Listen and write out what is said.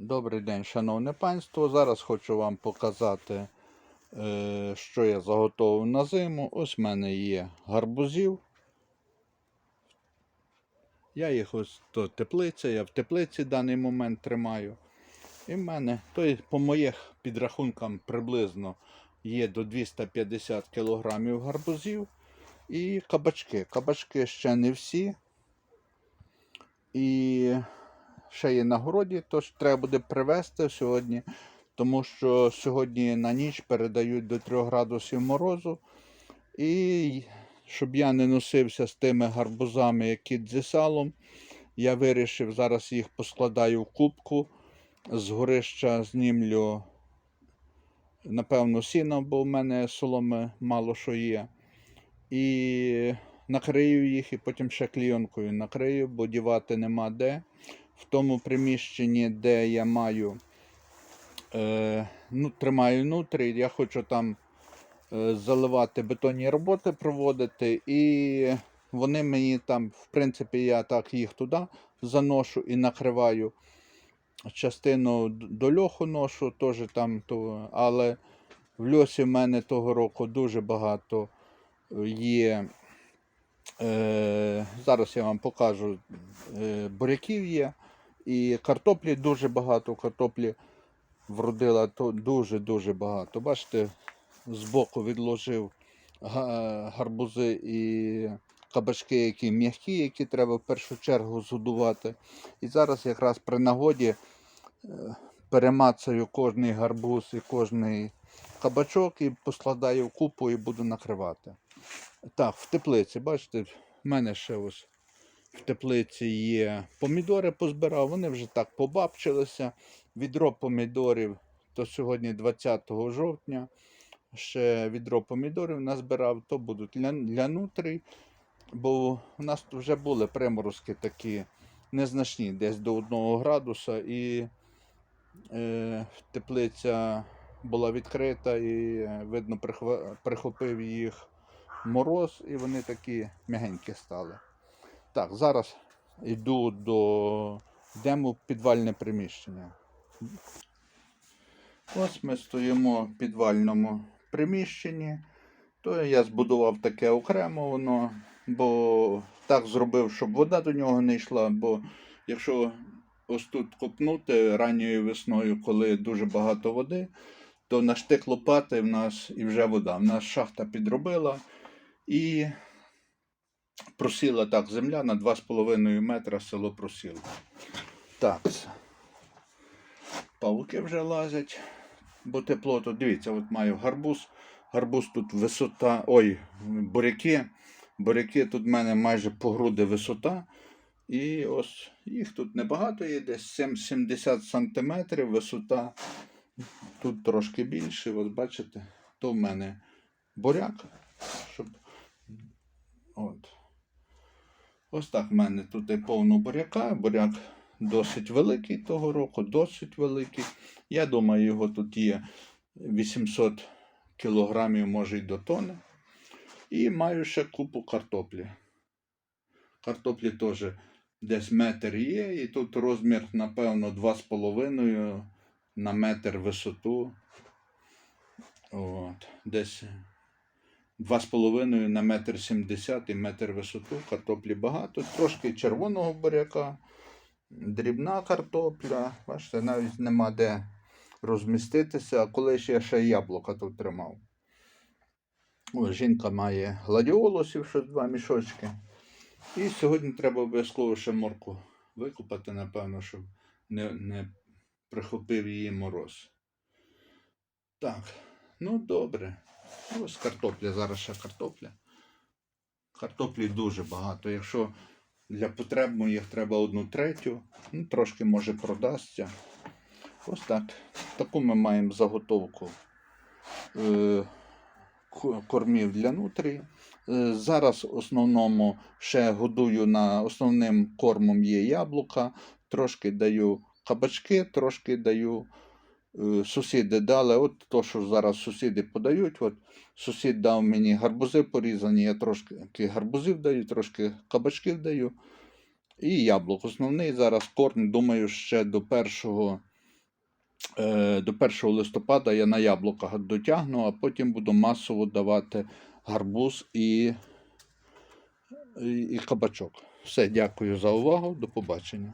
Добрий день, шановне панство. Зараз хочу вам показати, е, що я заготовив на зиму. Ось в мене є гарбузів. Я їх ось то теплиця, я в теплиці в даний момент тримаю. І в мене, то по моїх підрахункам приблизно є до 250 кг гарбузів і кабачки. Кабачки ще не всі. І ще є на городі, тож треба буде привезти сьогодні, тому що сьогодні на ніч передають до 3 градусів морозу. І щоб я не носився з тими гарбузами, які зі салом, я вирішив, зараз їх поскладаю в кубку, з горища знімлю, напевно, сіно, бо в мене соломи мало що є. І накрию їх, і потім ще клійонкою накрию, бо дівати нема де в тому приміщенні, де я маю, е, ну, тримаю внутрі, я хочу там е, заливати бетонні роботи проводити, і вони мені там, в принципі, я так їх туди заношу і накриваю. Частину до льоху ношу, теж там, то, але в льосі в мене того року дуже багато е, є. Е, зараз я вам покажу. Е, буряків є. І картоплі дуже багато. Картоплі вродила дуже-дуже багато. Бачите, збоку відложив гарбузи і кабачки, які м'які, які треба в першу чергу згодувати. І зараз якраз при нагоді е, перемацаю кожний гарбуз і кожний кабачок і поскладаю купу і буду накривати. Так, в теплиці, бачите, в мене ще ось в теплиці є помідори позбирав, вони вже так побабчилися. Відро помідорів, то сьогодні 20 жовтня. Ще відро помідорів назбирав, то будуть для, нутрій, бо в нас вже були приморозки такі незначні, десь до 1 градуса, і е, теплиця була відкрита, і е, видно, прихва- прихопив їх мороз, і вони такі м'ягенькі стали. Так, зараз йду до йдемо в підвальне приміщення. Ось ми стоїмо в підвальному приміщенні. То я збудував таке окремо воно, бо так зробив, щоб вода до нього не йшла. Бо якщо ось тут копнути ранньою весною, коли дуже багато води, то на штик лопати в нас і вже вода. В нас шахта підробила і просіла так земля на 2,5 метра село просіло. Так. Павуки вже лазять, бо тепло тут. Дивіться, от маю гарбуз. Гарбуз тут висота. Ой, буряки. Буряки тут в мене майже по груди висота. І ось їх тут небагато є, десь 7 70 сантиметрів висота. Тут трошки більше, от бачите, то в мене буряк. Щоб... От. Ось так в мене тут повно буряка. Буряк досить великий того року, досить великий. Я думаю, його тут є 800 кілограмів, може й до тони. І маю ще купу картоплі. Картоплі теж десь метр є, і тут розмір, напевно, 2,5 на метр висоту. От, десь 2,5 на метр 70 і метр висоту. Картоплі багато. Трошки червоного буряка, дрібна картопля. Бачите, навіть нема де розміститися. А колись я ще яблука тут тримав. Жінка має гладіолусів, щось два мішочки. І сьогодні треба обов'язково ще морку викупати, напевно, щоб не, не прихопив її мороз. Так, ну добре. Ось картопля, зараз ще картопля. Картоплі дуже багато. Якщо для потреб моїх треба одну третю, ну, трошки може продасться. Ось так. Таку ми маємо заготовку е, кормів для нутрій. Е, Зараз в основному ще годую на основним кормом є яблука, трошки даю кабачки, трошки даю сусіди дали. От то, що зараз сусіди подають. От сусід дав мені гарбузи порізані, я трошки гарбузів даю, трошки кабачків даю. І яблук. Основний зараз корм, думаю, ще до 1 е, до 1 листопада я на яблуках дотягну, а потім буду масово давати гарбуз і, і, і кабачок. Все, дякую за увагу. До побачення.